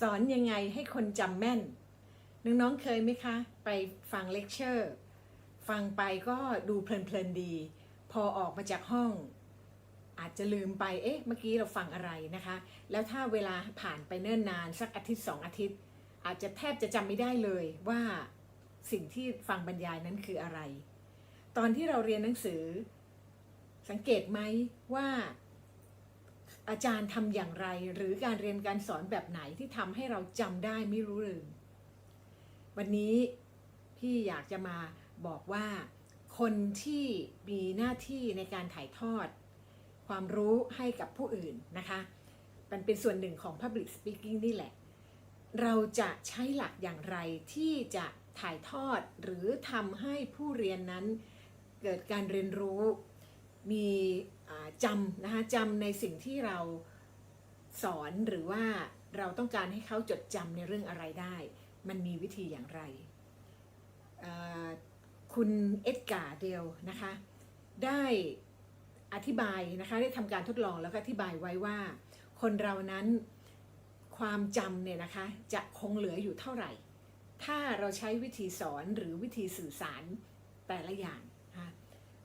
สอนยังไงให้คนจำแม่น น้องๆเคยไหมคะ ไปฟังเลคเชอร์ ฟังไปก็ดูเพลินๆดี พอออกมาจากห้อง อาจจะลืมไป เอ๊ะ เมื่อกี้เราฟังอะไรนะคะ แล้วถ้าเวลาผ่านไปเนิ่นนาน สักอาทิตย์สองอาทิตย์ อาจจะแทบจะจำไม่ได้เลยว่าสิ่งที่ฟังบรรยายนั้นคืออะไร ตอนที่เราเรียนหนังสือ สังเกตไหมว่า อาจารย์ทำอย่างไร หรือการเรียนการสอนแบบไหนที่ทำให้เราจำได้ไม่รู้ลืม วันนี้พี่อยากจะมาบอกว่า คนที่มีหน้าที่ในการถ่ายทอด ความรู้ให้กับผู้อื่นนะคะ มันเป็นส่วนหนึ่งของ Public Speaking นี่แหละ เราจะใช้หลักอย่างไรที่จะถ่ายทอดหรือทำให้ผู้เรียนนั้นเกิดการเรียนรู้ มี จำนะคะจำในสิ่งที่เราสอนหรือว่าเราต้องการให้เขาจดจำในเรื่องอะไรได้ มันมีวิธีอย่างไร คุณเอ็ดการ์เดลนะคะ ได้อธิบายนะคะได้ทำการทดลองแล้วก็อธิบายไว้ว่า คนเรานั้นความจำเนี่ยนะคะจะคงเหลืออยู่เท่าไหร่ ถ้าเราใช้วิธีสอนหรือวิธีสื่อสารแต่ละอย่างนะ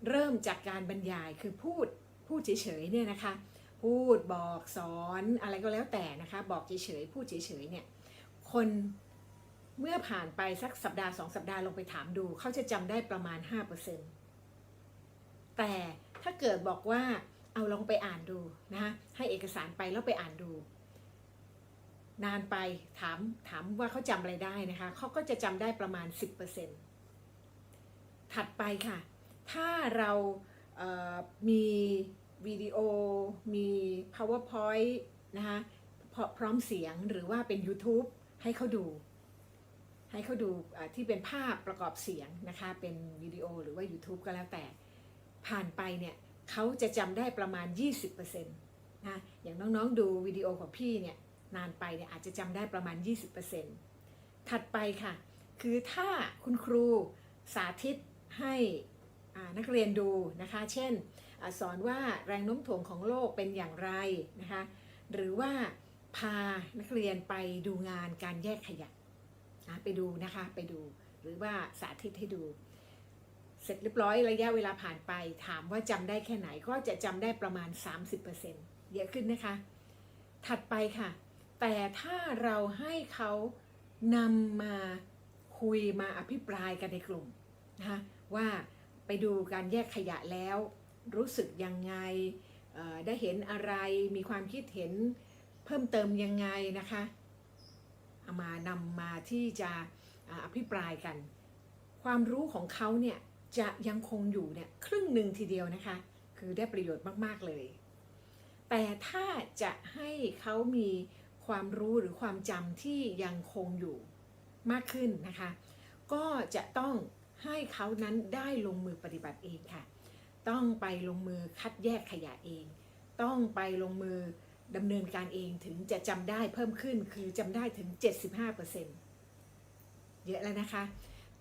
เริ่มจากการบรรยายคือพูด พูดเฉยๆเนี่ยนะคะ พูดบอกสอนอะไรก็แล้วแต่นะคะ บอกเฉยๆพูดเฉยๆเนี่ยคนเมื่อผ่านไปสักสัปดาห์สองสัปดาห์ลงไปถามดู เขาจะจำได้ประมาณ 5%แต่ถ้าเกิดบอกว่าเอาลองไปอ่านดูนะคะให้เอกสารไปแล้วไปอ่านดู นานไปถามถามว่าเขาจำอะไรได้นะคะเขาก็จะจำได้ประมาณ 10%ถัดไปค่ะ ถ้าเรา มีวิดีโอมี powerpoint นะคะพร้อมเสียงหรือว่าเป็น YouTube ให้เขาดู ให้เขาดูที่เป็นภาพประกอบเสียงนะคะ เป็นวิดีโอหรือว่า YouTube ก็แล้วแต่ ผ่านไปเนี่ยเขาจะจำได้ประมาณ 20%นะอย่างน้องๆดูวิดีโอของพี่เนี่ยนานไปเนี่ยอาจจะจำได้ประมาณ 20%ถัดไปค่ะ คือถ้าคุณครูสาธิตให้ นักเรียนดูนะคะ เช่นอสอนว่าแรงโน้มถ่วงของโลกเป็นอย่างไรนะคะ หรือว่าพานักเรียนไปดูงานการแยกขยะนะไปดูนะคะไปดูหรือว่าสาธิตให้ดู เสร็จเรียบร้อยระยะเวลาผ่านไป ถามว่าจำได้แค่ไหนก็จะจำได้ประมาณ 30%เยอะขึ้นนะคะ ถัดไปค่ะ แต่ถ้าเราให้เขานำมาคุยมาอภิปรายกันในกลุ่มนะคะว่า ไปดูการแยกขยะแล้ว รู้สึกยังไงได้เห็นอะไรมีความคิดเห็นเพิ่มเติมยังไงนะคะเอามานำมาที่จะอ่าอภิปรายกัน ความรู้ของเขาเนี่ยจะยังคงอยู่เนี่ยครึ่งหนึ่งทีเดียวนะคะ คือได้ประโยชน์มากๆเลย แต่ถ้าจะให้เขามีความรู้หรือความจำที่ยังคงอยู่มากขึ้นนะคะ ก็จะต้อง ให้เขานั้นได้ลงมือปฏิบัติเองค่ะ ต้องไปลงมือคัดแยกขยะเอง ต้องไปลงมือดำเนินการเองถึงจะจำได้เพิ่มขึ้นคือจำได้ถึง 75%เยอะแล้วนะคะ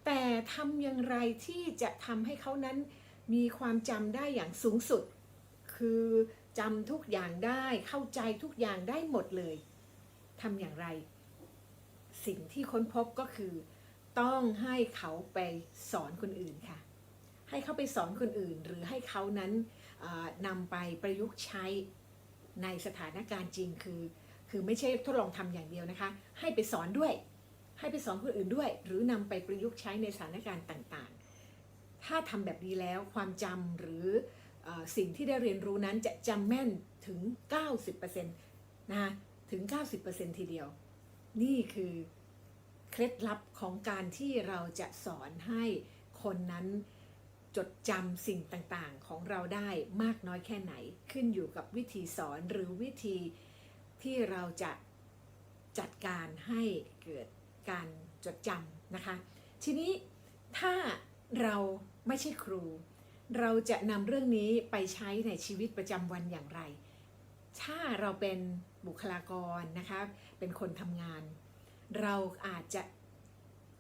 แต่ทำอย่างไรที่จะทำให้เขานั้นมีความจำได้อย่างสูงสุด คือจำทุกอย่างได้เข้าใจทุกอย่างได้หมดเลยทำอย่างไร สิ่งที่ค้นพบก็คือ ต้องให้เขาไปสอนคนอื่นค่ะ ให้เขาไปสอนคนอื่น หรือให้เขานั้นนำไปประยุกต์ใช้ในสถานการณ์จริงคือ คือไม่ใช่ทดลองทำอย่างเดียวนะคะ ให้ไปสอนด้วย ให้ไปสอนคนอื่นด้วย หรือนำไปประยุกต์ใช้ในสถานการณ์ต่างๆ ถ้าทำแบบนี้แล้วความจำหรือออสิ่งที่ได้เรียนรู้นั้นจะจำแม่นถึง 90%นะคะถึง 90%ทีเดียว นี่คือ เคล็ดลับของการที่เราจะสอนให้คนนั้นจดจำสิ่งต่างๆของเราได้มากน้อยแค่ไหน ขึ้นอยู่กับวิธีสอนหรือวิธีที่เราจะจัดการให้เกิดการจดจำนะคะ ทีนี้ถ้าเราไม่ใช่ครู เราจะนำเรื่องนี้ไปใช้ในชีวิตประจำวันอย่างไร ถ้าเราเป็นบุคลากรนะคะ เป็นคนทำงาน เราอาจจะ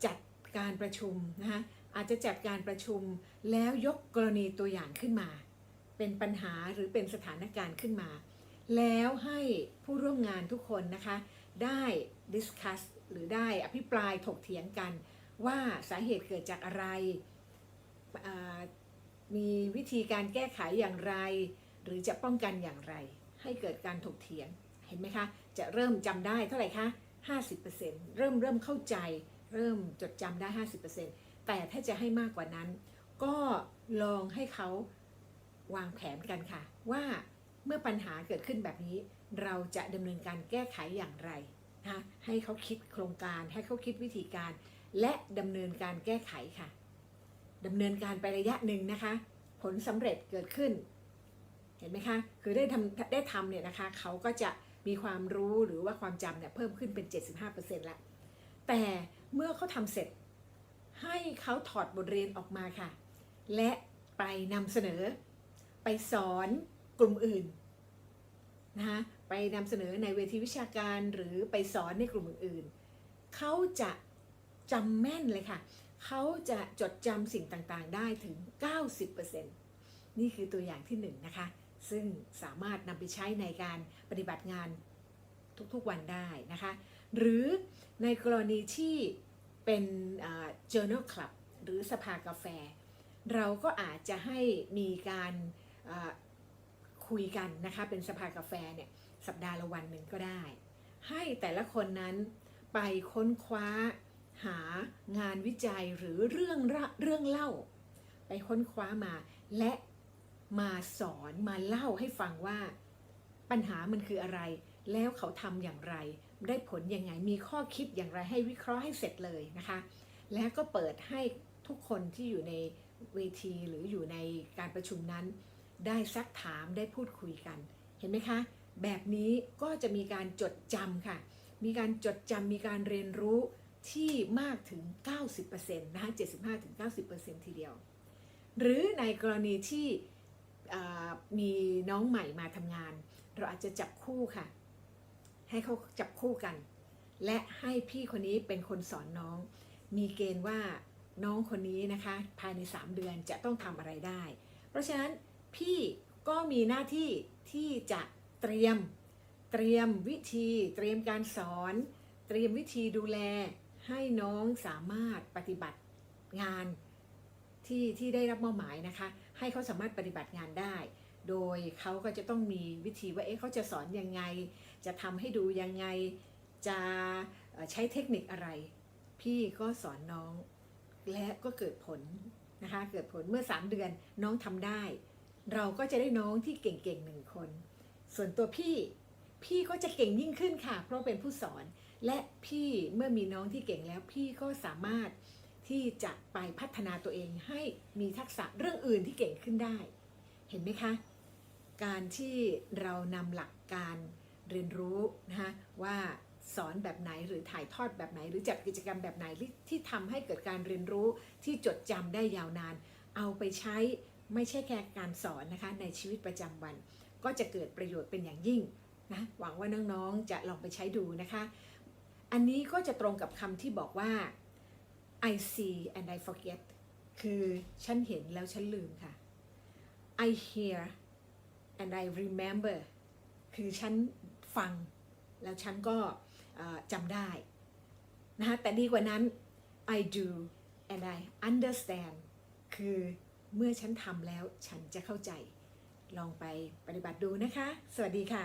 จัดการประชุมนะคะอาจจะจัดการประชุมแล้วยกกรณีตัวอย่างขึ้นมา เป็นปัญหาหรือเป็นสถานการณ์ขึ้นมา แล้วให้ผู้ร่วมงานทุกคนนะคะได้ discuss หรือได้อภิปรายถกเถียงกัน ว่าสาเหตุเกิดจากอะไร มีวิธีการแก้ไขอย่างไร หรือจะป้องกันอย่างไร ให้เกิดการถกเถียงเห็นไหมคะ จะเริ่มจำได้เท่าไหร่คะ 50%เริ่มเริ่มเข้าใจ เริ่มจดจำได้ 50%แต่ถ้าจะให้มากกว่านั้น ก็ลองให้เขาวางแผนกันค่ะ ว่าเมื่อปัญหาเกิดขึ้นแบบนี้ เราจะดำเนินการแก้ไขอย่างไรนะคะให้เขาคิดโครงการ ให้เขาคิดวิธีการ และดำเนินการแก้ไขค่ะดำเนินการไประยะหนึ่งนะคะ ผลสำเร็จเกิดขึ้น เห็นไหมคะ คือได้ทำได้ทำเนี่ยนะคะ เขาก็จะ มีความรู้หรือว่าความจำเนี่ยเพิ่มขึ้นเป็น 75%ละแต่เมื่อเขาทำเสร็จ ให้เขาถอดบทเรียนออกมาค่ะ และไปนำเสนอ ไปสอนกลุ่มอื่นนะคะไปนำเสนอในเวทีวิชาการหรือไปสอนในกลุ่มอื่นๆเขาจะจำแม่นเลยค่ะ เขาจะจดจำสิ่งต่างๆ ได้ถึง 90%นี่คือตัวอย่างที่หนึ่งนะคะ ซึ่งสามารถนำไปใช้ในการปฏิบัติงานทุกๆวันได้นะคะ หรือในกรณีที่เป็น journal club หรือสภากาแฟ เราก็อาจจะให้มีการคุยกันนะคะ เป็นสภากาแฟเนี่ยสัปดาห์ละวันหนึ่งก็ได้ ให้แต่ละคนนั้นไปค้นคว้าหางานวิจัยหรือเรื่องเรื่องเล่า ไปค้นคว้ามาและ มาสอนมาเล่าให้ฟังว่าปัญหามันคืออะไร แล้วเขาทำอย่างไร ได้ผลยังไงมีข้อคิดอย่างไรให้วิเคราะห์ให้เสร็จเลยนะคะ แล้วก็เปิดให้ทุกคนที่อยู่ในเวทีหรืออยู่ในการประชุมนั้น ได้ซักถามได้พูดคุยกัน เห็นไหมคะ แบบนี้ก็จะมีการจดจำค่ะ มีการจดจำมีการเรียนรู้ที่มากถึง 90%นะคะ75-90%ทีเดียว หรือในกรณีที่ มีน้องใหม่มาทำงาน เราอาจจะจับคู่ค่ะ ให้เขาจับคู่กัน และให้พี่คนนี้เป็นคนสอนน้อง มีเกณฑ์ว่าน้องคนนี้นะคะ ภายใน 3 เดือนจะต้องทำอะไรได้ เพราะฉะนั้นพี่ก็มีหน้าที่ที่จะเตรียมเตรียมวิธี เตรียมการสอน เตรียมวิธีดูแลให้น้องสามารถปฏิบัติงาน ที่ที่ได้รับมอบหมายนะคะ ให้เขาสามารถปฏิบัติงานได้ โดยเขาก็จะต้องมีวิธีว่าเอ๊ะเขาจะสอนยังไง จะทำให้ดูยังไงจะใช้เทคนิคอะไร พี่ก็สอนน้องและก็เกิดผลนะคะเกิดผลเมื่อ 3 เดือนน้องทำได้ เราก็จะได้น้องที่เก่งๆหนึ่งคน ส่วนตัวพี่พี่ก็จะเก่งยิ่งขึ้นค่ะ เพราะเป็นผู้สอน และพี่เมื่อมีน้องที่เก่งแล้วพี่ก็สามารถ ที่จะไปพัฒนาตัวเองให้มีทักษะเรื่องอื่นที่เก่งขึ้นได้ เห็นไหมคะ การที่เรานำหลักการเรียนรู้นะคะว่าสอนแบบไหนหรือถ่ายทอดแบบไหน หรือจัดกิจกรรมแบบไหนที่ที่ทำให้เกิดการเรียนรู้ที่จดจำได้ยาวนาน เอาไปใช้ไม่ใช่แค่การสอนนะคะในชีวิตประจำวัน ก็จะเกิดประโยชน์เป็นอย่างยิ่งนะหวังว่าน้องๆจะลองไปใช้ดูนะคะ อันนี้ก็จะตรงกับคำที่บอกว่า I see and I forget คือฉันเห็นแล้วฉันลืมค่ะ I hear and I remember คือฉันฟัง แล้วฉันก็จำได้นะคะแต่ดีกว่านั้น I do and I understand คือเมื่อฉันทำแล้วฉันจะเข้าใจ ลองไปปฏิบัติดูนะคะ สวัสดีค่ะ